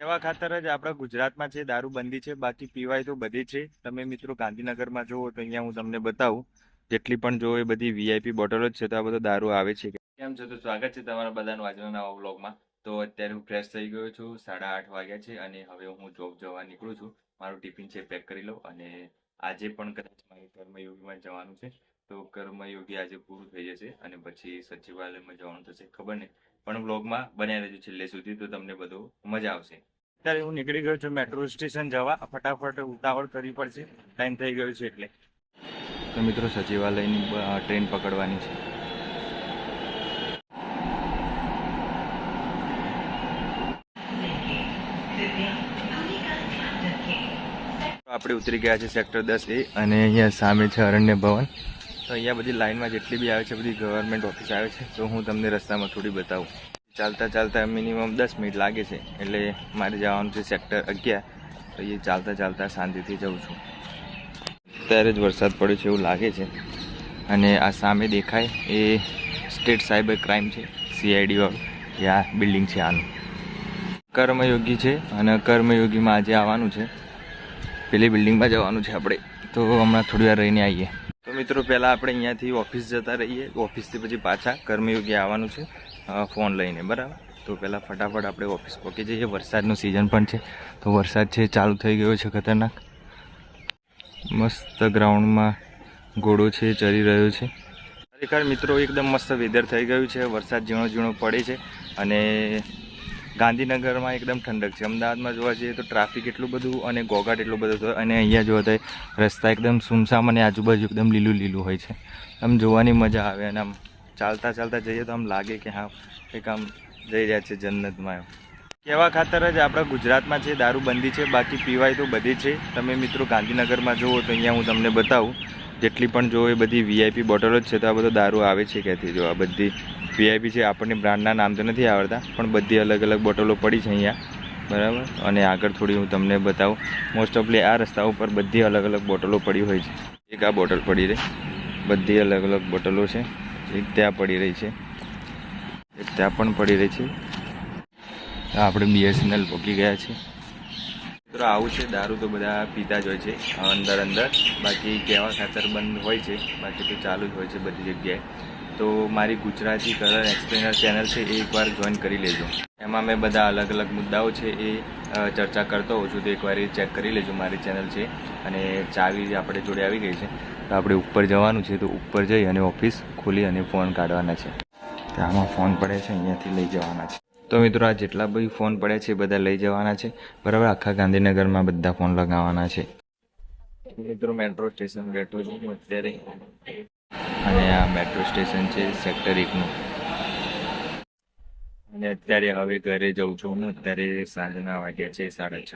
એવા ખાતર જ આપણા ગુજરાતમાં છે દારૂ બંધી છે, બાકી પીવાય તો બધી છે. તમે મિત્રો ગાંધીનગરમાં જુઓ તો અહીંયા હું તમને બતાવું, જેટલી પણ જોવો એ બધી વીઆઈપી બોટલો જ છે તો આ બધો દારૂ આવે છે. કેમ છો? તો સ્વાગત છે તમારા બધાનું આજના નવા બ્લોગમાં તો અત્યારે હું ફ્રેશ થઈ ગયો છું, સાડા આઠ વાગ્યા છે અને હવે હું જોબ જવા નીકળું છું. મારું ટિફિન છે પેક કરી લઉં અને આજે પણ કદાચ મારે કર્મયોગીમાં જવાનું છે. તો કર્મયોગી આજે પૂરું થઈ જશે અને પછી સચિવાલયમાં જવાનું થશે ખબર નહીં. પણ વ્લોગમાં બન્યા રહેજો છેલ્લે સુધી તો તમને બધું મજા આવશે. અત્યારે હું નીકળી ગયો છું મેટ્રો સ્ટેશન જવા. ફટાફટ ઉતાવળ કરવી પડશે. ટાઈમ થઈ ગયો છે એટલે. તો મિત્રો સચિવાલયની ટ્રેન પકડવાની છે. આપણે ઉતરી ગયા છે સેક્ટર દસ એ અને અહીંયા સામે છે અરણ્ય ભવન. તો અહીંયા બધી લાઈનમાં જેટલી બી આવે છે, બધી ગવર્મેન્ટ ઓફિસ આવે છે. તો હું તમને રસ્તામાં થોડી બતાવું. ચાલતા ચાલતા મિનિમમ દસ મિનિટ લાગે છે. એટલે મારે જવાનું છે સેક્ટર અગિયાર. તો એ ચાલતા ચાલતા શાંતિથી જઉં છું. અત્યારે જ વરસાદ પડ્યો છે એવું લાગે છે. અને આ સામે દેખાય એ સ્ટેટ સાયબર ક્રાઇમ છે સીઆઈડી વાળું. એ આ બિલ્ડિંગ છે આનું. કર્મયોગી છે અને કર્મયોગીમાં આજે આવવાનું છે. પેલી બિલ્ડિંગમાં જવાનું છે આપણે. તો હમણાં થોડી વાર રહીને આવીએ. મિત્રો, પહેલાં આપણે અહીંયાથી ઓફિસ જતા રહીએ. ઓફિસથી પછી પાછા કર્મયોગી આવવાનું છે. ફોન લઈને, બરાબર? તો પહેલાં ફટાફટ આપણે ઓફિસ પહોંચી જઈએ. વરસાદનું સિઝન પણ છે. તો વરસાદ છે, ચાલુ થઈ ગયો છે ખતરનાક. મસ્ત ગ્રાઉન્ડમાં ઘોડો છે, ચરી રહ્યો છે. ખરેખર મિત્રો, એકદમ મસ્ત વેધર થઈ ગયું છે. વરસાદ ઝીણો ઝીણો પડે છે અને ગાંધીનગરમાં એકદમ ઠંડક છે. અમદાવાદમાં જોવા જઈએ તો ટ્રાફિક એટલું બધું અને ઘોઘાટ એટલું બધું હતો અને અહીંયા જોવા તો રસ્તા એકદમ સુમસામ અને આજુબાજુ એકદમ લીલું લીલું હોય છે. આમ જોવાની મજા આવે અને આમ ચાલતા ચાલતા જઈએ તો આમ લાગે કે હા એક આમ જઈ રહ્યા છે જન્નતમાં એમ. કેવા ખાતર જ આપણા ગુજરાતમાં છે દારૂ બંધી છે, બાકી પીવાય તો બધી છે. તમે મિત્રો ગાંધીનગરમાં જુઓ તો અહીંયા હું તમને બતાવું. જેટલી પણ જો એ બધી વીઆઈપી બોટલો જ છે, તો આ બધો દારૂ આવે છે ક્યાંથી? જો આ બધી વીઆઈપી છે, આપણને બ્રાન્ડના નામ તો નથી આવડતા, પણ બધી અલગ અલગ બોટલો પડી છે અહીંયા. બરાબર? અને આગળ થોડી હું તમને બતાવું. મોસ્ટ ઓફલી આ રસ્તા ઉપર બધી અલગ અલગ બોટલો પડી હોય છે. એક આ બોટલ પડી રહી. બધી અલગ અલગ બોટલો છે. એક ત્યાં પડી રહી છે. એક ત્યાં પણ પડી રહી છે. આપણે બીએસએનએલ પહોંચી ગયા છે મિત્રો, આવું છે. દારૂ તો બધા પીતા જ હોય છે. અંદર અંદર. બાકી કહેવા ખાતર બંધ હોય છે. બાકી તો ચાલુ જ હોય છે બધી જગ્યાએ. તો મારી ગુજરાતી કલર એક્સપ્લેનર ચેનલ છે એ એકવાર જોઈન કરી લેજો. એમાં મેં બધા અલગ અલગ મુદ્દાઓ છે એ ચર્ચા કરતો હોઉં છું. તો એકવાર એ ચેક કરી લેજો મારી ચેનલ છે. અને ચાવી આપણે જોડે આવી ગઈ છે. તો આપણે ઉપર જવાનું છે. તો ઉપર જઈ અને ઓફિસ ખોલી અને ફોન કાઢવાના છે. આમાં ફોન પડે છે. અહીંયાથી લઈ જવાના છે. તો મિત્રો આ જેટલા બી ફોન પડ્યા છે એ બધા લઈ જવાના છે. બરાબર આખા ગાંધીનગરમાં બધા ફોન લગાવવાના છે. મિત્રો મેટ્રો સ્ટેશન બેઠો છું હું અત્યારે. અને આ મેટ્રો સ્ટેશન છે સેક્ટર એકનું અને અત્યારે હવે ઘરે જઉં છું હું. અત્યારે સાંજના વાગ્યા છે સાડા છ.